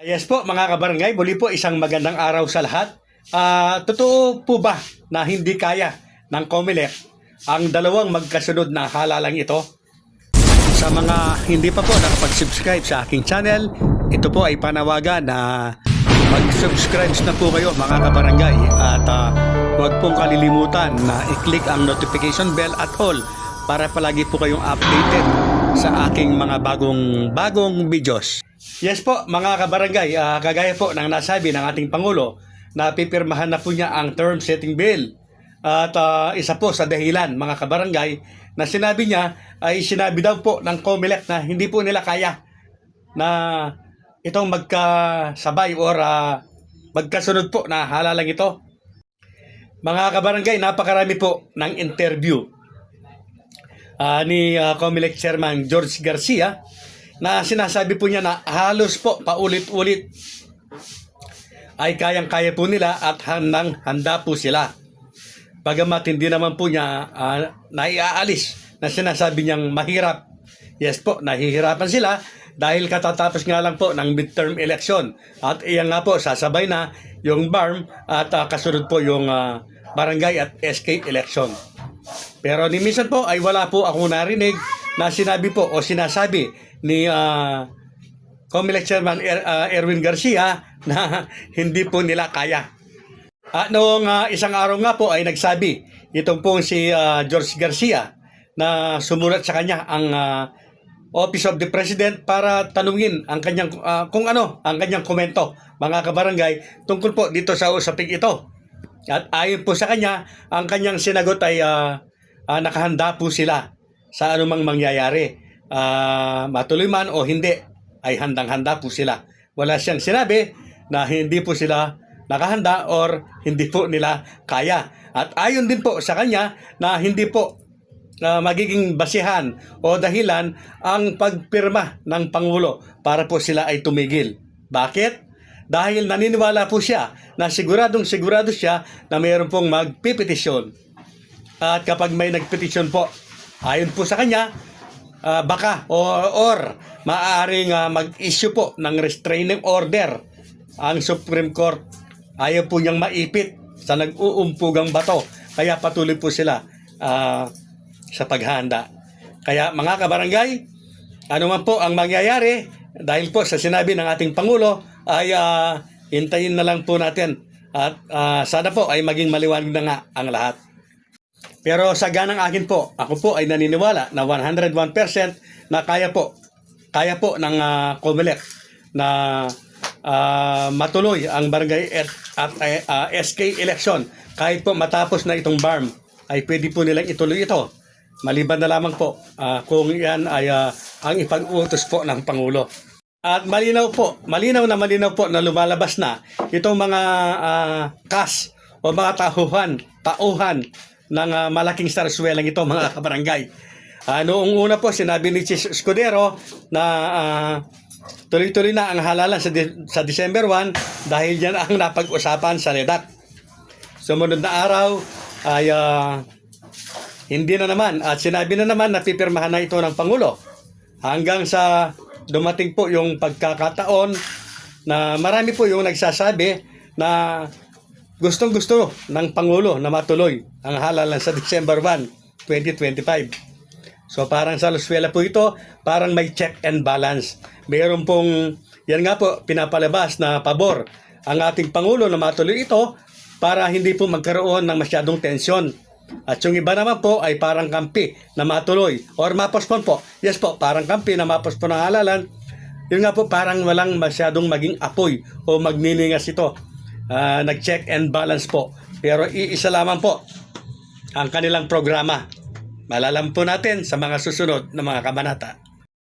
Yes po mga kabarangay, muli po isang magandang araw sa lahat. Ah, totoo po ba na hindi kaya ng COMELEC ang dalawang magkasunod na halalang ito? Sa mga hindi pa po nakapag-subscribe sa aking channel, ito po ay panawagan na mag-subscribe na po kayo mga kabarangay at ah, huwag pong kalilimutan na i-click ang notification bell at all para palagi po kayong updated sa aking mga bagong bagong videos. Yes po mga kabarangay, ah, kagaya po ng nasabi ng ating Pangulo na pipirmahan na po niya ang term setting bill. At ah, isa po sa dahilan mga kabarangay na sinabi niya ay sinabi daw po ng COMELEC na hindi po nila kaya na itong magkasabay or ah, magkasunod po na halalang ito. Mga kabarangay, napakarami po ng interview ah, ni ah, COMELEC Chairman George Garcia na sinasabi po niya na halos po paulit-ulit ay kayang-kaya po nila at handang handa po sila. Bagamat hindi naman po niya ah, naiaalis na sinasabi niyang mahirap. Yes po, nahihirapan sila dahil katatapos nga lang po ng midterm election. At iyan nga po, sasabay na yung BARM at ah, kasunod po yung ah, barangay at SK election. Pero ni minsan po ay wala po akong narinig na sinabi po o sinasabi ni uh, Comelec Chairman Er- ah, Erwin Garcia na hindi po nila kaya. At noong ah, isang araw nga po ay nagsabi itong pong si ah, George Garcia na sumulat sa kanya ang ah, Office of the President para tanungin ang kanyang ah, kung ano ang kanyang komento mga kabarangay tungkol po dito sa usaping ito. At ayon po sa kanya, ang kanyang sinagot ay ah, ah, nakahanda po sila sa anumang mangyayari. Ah, matuloy man o hindi, ay handang-handa po sila. Wala siyang sinabi na hindi po sila nakahanda or hindi po nila kaya. At ayon din po sa kanya na hindi po na magiging basihan o dahilan ang pagpirma ng Pangulo para po sila ay tumigil. Bakit? Dahil naniniwala po siya na siguradong sigurado siya na mayroon pong magpipetisyon. At kapag may nagpetisyon po, ayon po sa kanya, ah, baka or, or maaaring ah, mag-issue po ng restraining order ang Supreme Court. Ayaw po niyang maipit sa nag-uumpugang bato. Kaya patuloy po sila ah, sa paghahanda. Kaya mga kabarangay, ano man po ang mangyayari, dahil po sa sinabi ng ating Pangulo, ay ah, hintayin na lang po natin. At ah, sana po ay maging maliwanag na nga ang lahat. Pero sa ganang akin po, ako po ay naniniwala na 101% na kaya po, kaya po ng uh, COMELEC na ah, matuloy ang barangay at, at ah, SK election. Kahit po matapos na itong BARM, ay pwede po nilang ituloy ito. Maliban na lamang po ah, kung yan ay ah, ang ipag-utos po ng Pangulo. At malinaw po, malinaw na malinaw po na lumalabas na itong mga ah, kas o mga tauhan, tauhan ng ah, malaking sarswelang ito mga kabarangay. Ah, noong una po sinabi ni Chis Escudero na ah, tuloy-tuloy na ang halalan sa, De- sa December 1 dahil yan ang napag-usapan sa LEDAT. Sumunod na araw ay ah, hindi na naman at sinabi na naman na pipirmahan na ito ng Pangulo hanggang sa dumating po yung pagkakataon na marami po yung nagsasabi na gustong gusto ng Pangulo na matuloy ang halalan sa December 1, 2025. So parang sa Luswela po ito, parang may check and balance. Mayroon pong, yan nga po, pinapalabas na pabor ang ating Pangulo na matuloy ito para hindi po magkaroon ng masyadong tensyon. At yung iba naman po ay parang kampi na matuloy or mapospon po. Yes po, parang kampi na mapospon ang halalan. Yun nga po, parang walang masyadong maging apoy o magniningas ito. Ah, nag-check and balance po. Pero iisa lamang po ang kanilang programa. Malalam po natin sa mga susunod na mga kabanata.